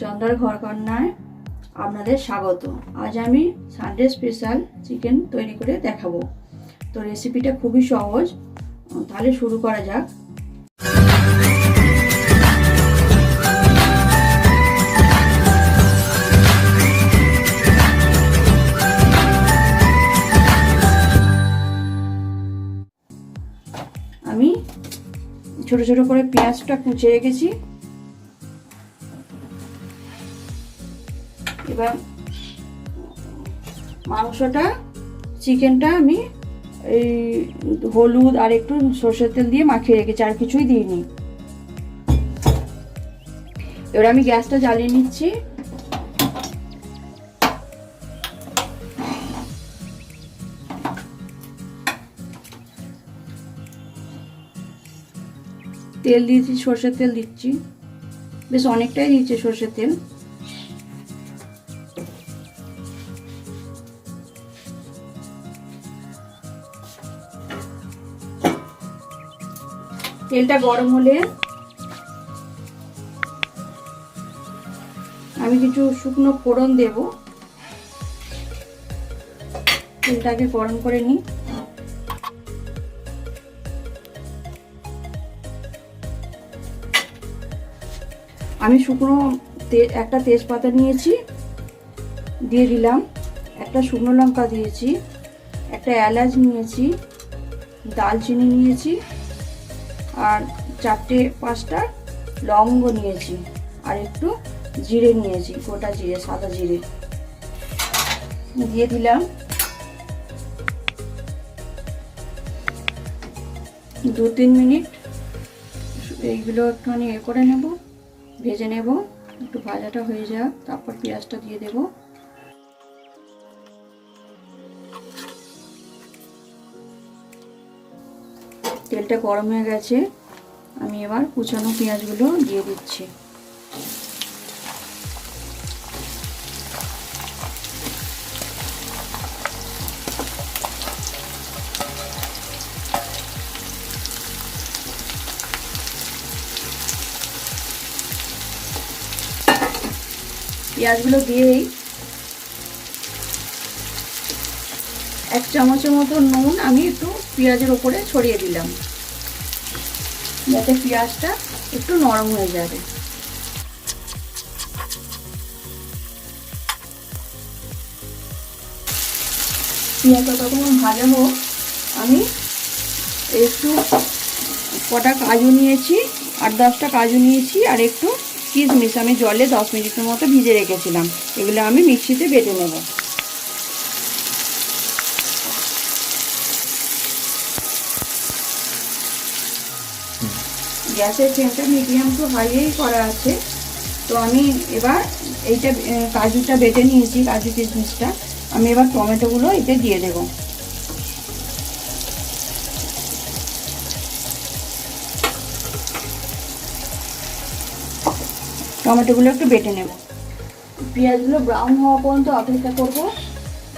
চন্দ্রার ঘর কন্যায় আপনাদের স্বাগত। আজ আমি সানডে স্পেশাল চিকেন তৈরি করে দেখাবো। তো রেসিপিটা খুবই সহজ। তাহলে শুরু করা যাক। আমি ছোট ছোট করে পেঁয়াজটা কুচে রেখেছি। এবার মাংসটা, চিকেনটা আমি এই হলুদ আর একটু সর্ষের তেল দিয়ে মাখিয়ে রেখেছি, আর কিছুই দিইনি। এবার আমি গ্যাসটা জ্বালিয়ে নিচ্ছি। তেল দিয়েছি, সর্ষের তেল দিচ্ছি। বেশ অনেকটাই দিয়েছে সর্ষের তেল। তেলটা গরম হলে আমি কিছু শুকনো ফোড়ন দেব। তেলটাকে গরম করে নিই। আমি শুকনো একটা তেজপাতা নিয়েছি, দিয়ে দিলাম। একটা শুকনো লঙ্কা দিয়েছি, একটা এলাচ নিয়েছি, দালচিনি নিয়েছি। আর চারটে পাঁচটা লবঙ্গ নিয়েছি আর একটু জিরে নিয়েছি, গোটা জিরে, সাদা জিরে। দিয়ে দিলাম দু তিন মিনিট। এইগুলো একটুখানি এ করে নেব, ভেজে নেব, একটু ভাজাটা হয়ে যাক, তারপর পেঁয়াজটা দিয়ে দেব। তেলটা গরম হয়ে গেছে, আমি এবার কুচানো পেঁয়াজগুলো দিয়ে দিচ্ছি। পেঁয়াজগুলো দিয়েই এক চামচের মতো নুন আমি একটু পেঁয়াজের ওপরে ছড়িয়ে দিলাম। যাতে পেঁয়াজটা একটু নরম হয়ে যাবে। পেঁয়াজটা তখন ভাজা হোক, আমি একটু কটা কাজু নিয়েছি, আট দশটা কাজু নিয়েছি, আর একটু কিশমিশ। আমি জলে দশ মিনিটের মতো ভিজে রেখেছিলাম। এগুলো আমি মিক্সিতে বেটে নেব। গ্যাসের ফ্লেমটা মিডিয়াম টু হাইয়েই করা আছে। তো আমি এবার এইটা কাজুটা বেটে নিয়েছি, কাজু কিশমিশটা। আমি এবার টমেটোগুলো এতে দিয়ে দেবো। টমেটোগুলো একটু বেটে নেব। পেঁয়াজগুলো ব্রাউন হওয়া পর্যন্ত অপেক্ষা করব।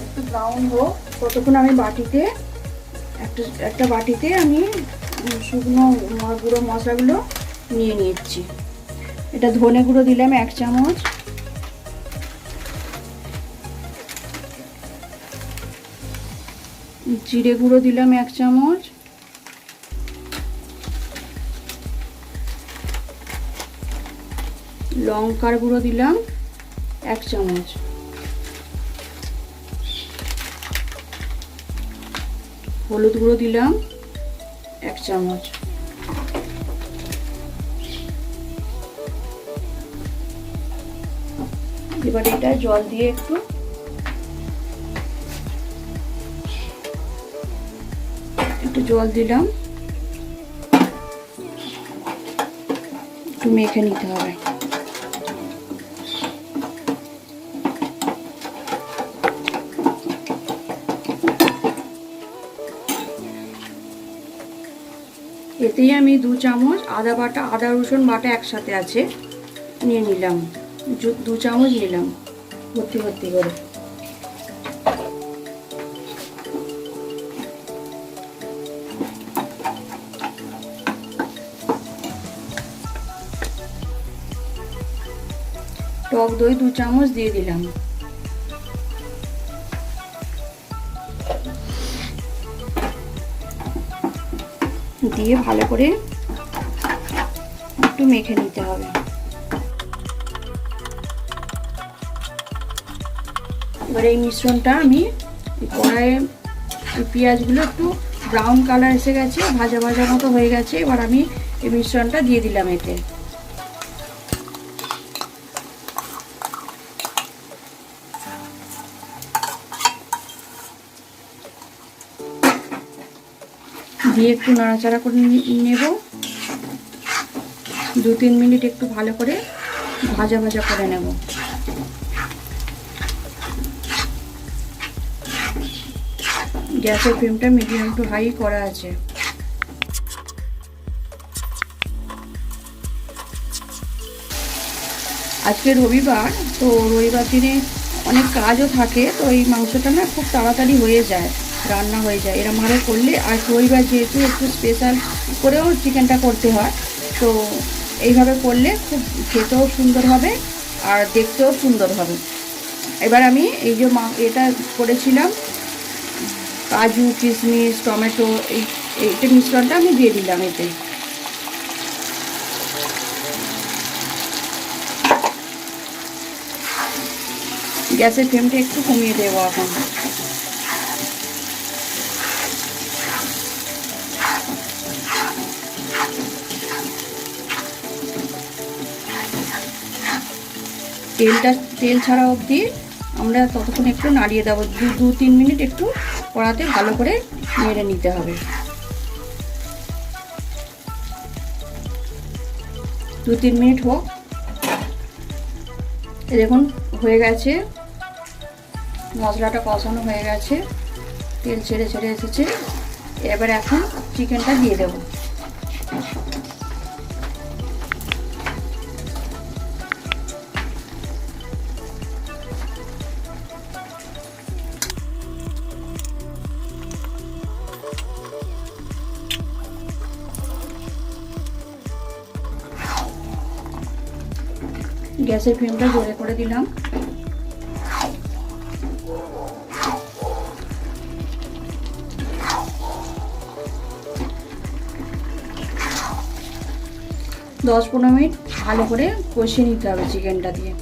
একটু ব্রাউন হোক। ততক্ষণ আমি বাটিতে, একটা একটা বাটিতে আমি শুকনো গুঁড়ো মশলাগুলো নিয়ে নিচ্ছি। এটা ধনে গুঁড়ো দিলাম এক চামচ। জিরে গুঁড়ো দিলাম এক চামচ। লঙ্কার গুঁড়ো দিলাম এক চামচ। হলুদ গুঁড়ো দিলাম। চামচ। এবার এটা জল দিয়ে একটু একটু জল দিলাম। একটু মেখে নিতে হবে। এতেই আমি দু চামচ আদা বাটা, আদা, রসুন বাটা একসাথে আছে, নিয়ে নিলাম। দু চামচ নিলাম, ভর্তি ভর্তি করে। টক দই দু চামচ দিয়ে দিলাম। দিয়ে ভালো করে একটু মেখে নিতে হবে। এবার এই মিশ্রণটা আমি কড়াইয়ে পেঁয়াজগুলো একটু ব্রাউন কালার এসে গেছে, ভাজা ভাজা মতো হয়ে গেছে। এবার আমি এই মিশ্রণটা দিয়ে দিলাম এতে। দিয়ে একটু নাড়াচাড়া করে নেব। দু তিন মিনিট একটু ভালো করে ভাজা ভাজা করে নেব। গ্যাসের ফ্লেমটা মিডিয়াম টু হাই করা আছে। আজকে রবিবার, তো রবিবার দিনে অনেক কাজও থাকে, তো এই মাংসটা না খুব তাড়াতাড়ি হয়ে যায়। রান্না হয়ে যায়। এরমভাবে করলে আর রবিবার যেহেতু একটু স্পেশাল করেও চিকেনটা করতে হয়, তো এইভাবে করলে খুব খেতেও সুন্দর হবে আর দেখতেও সুন্দর হবে। এবার আমি এই যে মা, এটা করেছিলাম, কাজু কিশমিশ টমেটো, এই এইটা মিশ্রণটা আমি দিয়ে দিলাম এতে। গ্যাসের ফ্লেমটা একটু কমিয়ে দেবো এখন। তেলটা, তেল ছাড়া অবধি আমরা ততক্ষণ একটু নাড়িয়ে দেবো। দু দু, তিন মিনিট একটু কড়াতে ভালো করে নেড়ে নিতে হবে। দু, তিন মিনিট হোক। দেখুন, হয়ে গেছে। মশলাটা কষানো হয়ে গেছে। তেল ছেড়ে ছেড়ে এসেছে। এবার এখন চিকেনটা দিয়ে দেবো। গ্যাসের ফ্লেমটা জোরে করে দিলাম। দশ পনেরো মিনিট ভালো করে কষিয়ে নিতে হবে চিকেনটা দিয়ে।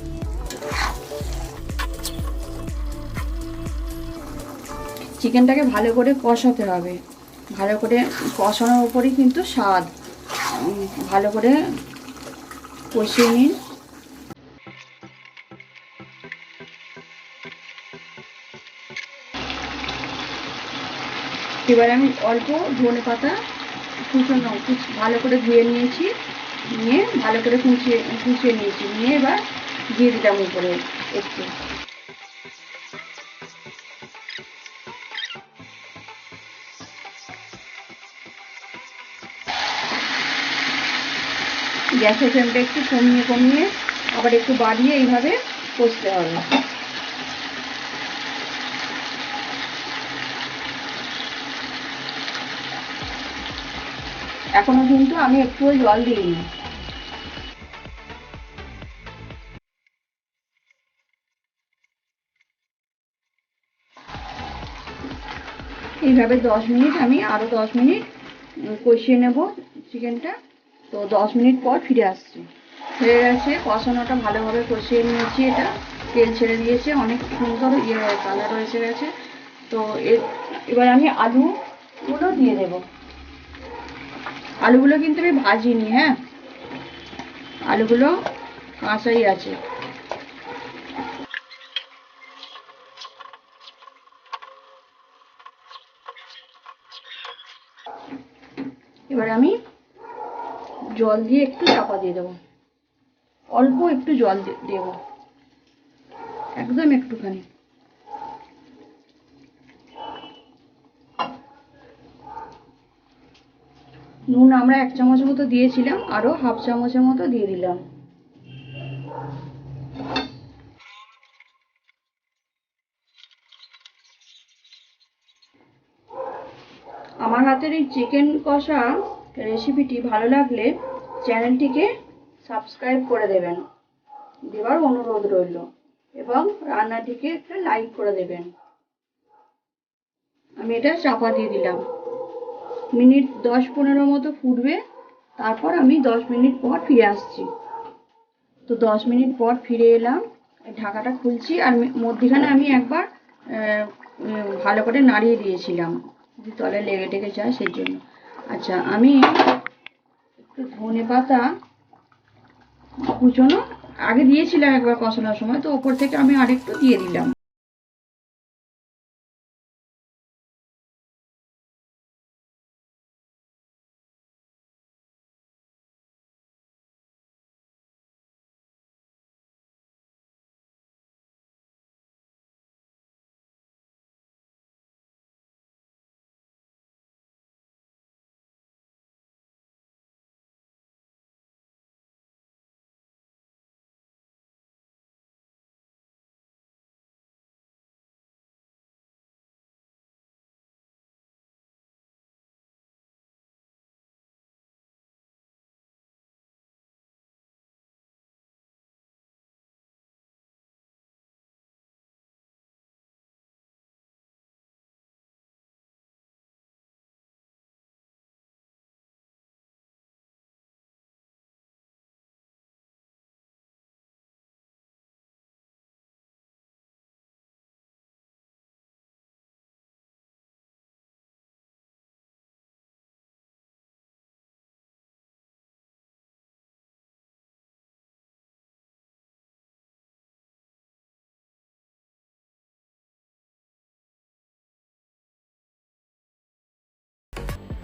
চিকেনটাকে ভালো করে কষাতে হবে। ভালো করে কষানোর উপরই কিন্তু স্বাদ। ভালো করে কষিয়ে নিন। এবার আমি অল্প ধনে পাতা কুচনো ভালো করে ধুয়ে নিয়েছি, নিয়ে ভালো করে কুচিয়ে কুচিয়ে নিয়েছি। নিয়ে এবার দিয়ে দিলাম উপরে একটু। গ্যাসের ফ্লেমটা একটু কমিয়ে কমিয়ে আবার একটু বাড়িয়ে এইভাবে কষতে হবে। এখনও কিন্তু আমি একটুও জল দিইনি। এইভাবে দশ মিনিট, আমি আরও দশ মিনিট কষিয়ে নেব চিকেনটা। তো দশ মিনিট পর ফিরে আসছি। হয়ে গেছে, কষানোটা ভালোভাবে কষিয়ে নিয়েছি এটা। তেল ছেড়ে দিয়েছে, অনেক সুন্দর ইয়ে কালার এসে গেছে। তো এবার আমি আলুগুলো দিয়ে দেবো। আলুগুলো কিন্তু আমি ভাজিনি হ্যাঁ? আলুগুলো কাঁচাই আছে। এবার আমি জল দিয়ে একটু চাপা দিয়ে দেবো। অল্প একটু জল দেব। একদম একটুখানি। নুন আমরা এক চামচ মতো দিয়েছিলাম আরও হাফ চামচের মতো দিয়ে দিলাম। আমার হাতের এই চিকেন কষা রেসিপিটি ভালো লাগলে চ্যানেলটিকে সাবস্ক্রাইব করে দেবেন। দেওয়ার অনুরোধ রইল এবং রান্নাটিকে একটা লাইক করে দেবেন। আমি এটা চাপা দিয়ে দিলাম। মিনিট দশ পনেরো মতো ফুটবে, তারপর আমি দশ মিনিট পর ফিরে আসছি। তো দশ মিনিট পর ফিরে এলাম, ঢাকাটা খুলছি, আর মধ্যিখানে আমি একবার ভালো করে নাড়িয়ে দিয়েছিলাম তলে লেগে টেগে যায় সেই জন্য আচ্ছা আমি একটু ধনে পাতা কুচোনো, আগে দিয়েছিলাম একবার কষানোর সময়, তো ওপর থেকে আমি আরেকটু দিয়ে দিলাম।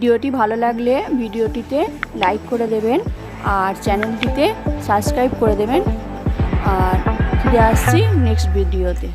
ভিডিওটি ভালো লাগলে ভিডিওটিতে লাইক করে দেবেন আর চ্যানেলটিতে সাবস্ক্রাইব করে দেবেন। আর ফিরে আসছি নেক্সট ভিডিওতে।